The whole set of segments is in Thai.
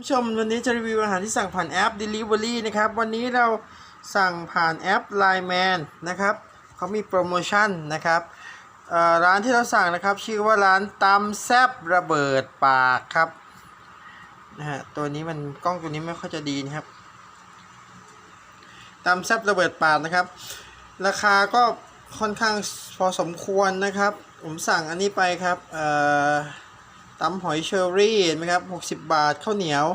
ผู้ชมวันนี้จะรีวิวอาหารที่สั่งผ่านแอป Delivery นะครับ วันนี้เราสั่งผ่านแอป Line Man นะครับเขามีโปรโมชั่นนะครับร้านที่เราสั่งนะครับ ชื่อว่าร้านตำแซบระเบิดปากครับนะฮะตัวนี้มันกล้องตัวนี้ไม่ค่อยจะดีนะครับตำแซบระเบิดปากนะครับ ราคาก็ค่อนข้างพอสมควรนะครับ ผมสั่งอันนี้ไปครับเอ่อ ตำหอยเชอรี่เห็นไหมครับ60บาทข้าวเหนียว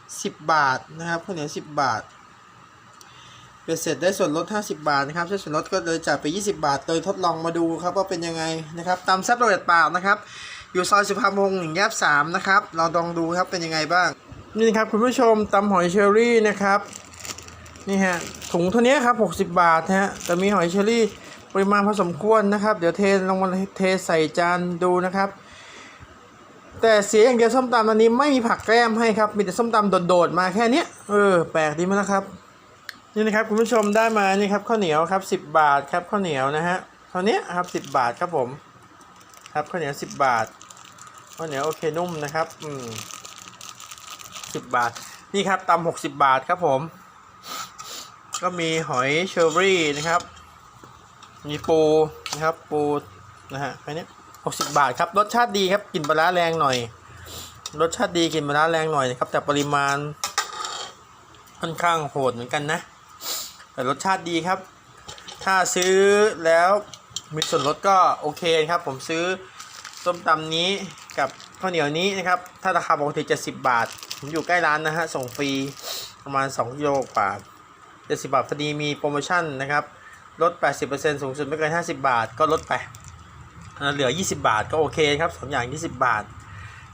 10บาทนะครับข้าวเหนียว10บาทเป็นเสร็จได้ส่วนลด 50 บาทนะครับใช้ส่วนลดก็เลยจ่ายไป 20 บาท โดยทดลองมาดูครับว่าเป็นยังไงนะครับตำแซ่บโรยปากนะครับ อยู่ซอยสุภาพงศ์หนึ่งแยบสามนะครับ เราลองดูครับเป็นยังไงบ้าง นี่ครับคุณผู้ชมตำหอยเชอรี่นะครับ นี่ฮะถุงเท่านี้ครับ 60 บาทฮะแต่มีหอยเชอรี่ปริมาณพอสมควรนะครับ เดี๋ยวเทลงมาเทใส่จานดูนะครับ แต่เสียอย่างเดียวส้มตำอันนี้ไม่มีผักแกล้มให้ครับ มีแต่ส้มตำโดดๆมาแค่นี้เออแปลกดีมั้ยนะครับ นี่นะครับคุณผู้ชมได้มานี่ครับข้าวเหนียวครับสิบบาทครับข้าวเหนียวนะฮะข้าวนี้ครับสิบบาทครับผม ครับข้าวเหนียวสิบบาทข้าวเหนียวโอเคนุ่มนะครับอืมสิบบาท นี่ครับตำหกสิบบาทครับผม ก็มีหอยเชอรี่นะครับ มีปูนะครับปูนะฮะแค่นี้ หกสิบบาทครับ รสชาติดีครับกลิ่นปลาร้าแรงหน่อย รสชาติดีกลิ่นปลาร้าแรงหน่อยนะครับ แต่ปริมาณค่อนข้างโหดเหมือนกันนะ แต่รสชาติดีครับ ถ้าซื้อแล้วมีส่วนลดก็โอเคครับ ผมซื้อส้มตำนี้กับข้าวเหนียวนี้นะครับ ถ้าราคาปกติ70 บาท ผมอยู่ใกล้ร้านนะฮะ ส่งฟรีประมาณ2กิโลกว่า70 บาทพอดีมีโปรโมชั่นนะครับ ลด 80%สูงสุดไม่เกิน 50 บาทก็ลดไป เหลือ 20 บาทก็โอเคครับสองอย่าง 20 บาท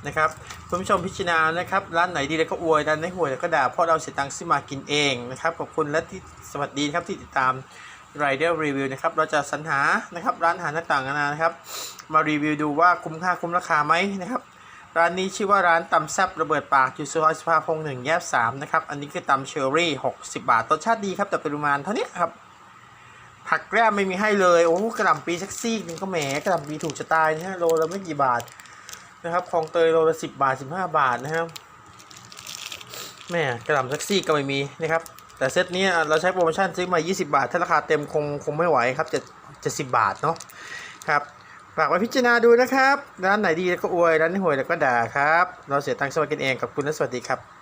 นะครับคุณผู้ชมพิจารณานะครับ ร้านไหนดีแล้วก็อวยร้านไหนห่วยแล้วก็ด่าเพราะเราเสียตังค์ซื้อมากินเองนะครับขอบคุณและที่สวัสดีครับที่ติดตาม Rider Review นะครับเราจะสรรหานะครับร้านอาหารต่างๆนานานะครับ มารีวิวดูว่าคุ้มค่าคุ้มราคาไหมนะครับร้านนี้ชื่อว่าร้านตำแซบระเบิดปากอยู่ซอยสุภาพงศ์หนึ่งแยกสามนะครับอันนี้คือตำเชอรี่ 60 บาทรสชาติดีครับแต่ปริมาณเท่านี้ครับ ผักแกล้มไม่มีให้เลย โอ้กระหล่ำปีสักซี่นึงก็แหมกระหล่ำปีถูกจะตายนะฮะโลละไม่กี่บาทนะครับคลองเตยโลละสิบบาทสิบห้าบาทนะครับแม่กระหล่ำแท็กซี่ก็ไม่มีนะครับ แต่เซตนี้เราใช้โปรโมชั่นซื้อมา 20 บาท ถ้าราคาเต็มคงคงไม่ไหวครับจะจะสิบบาทเนาะครับฝากไว้พิจารณาดูนะครับ ร้านไหนดีแล้วก็อวย ร้านไหนห่วยแล้วก็ด่าครับ เราเสียตังค์สมัครกันเองกับคุณและสวัสดีครับ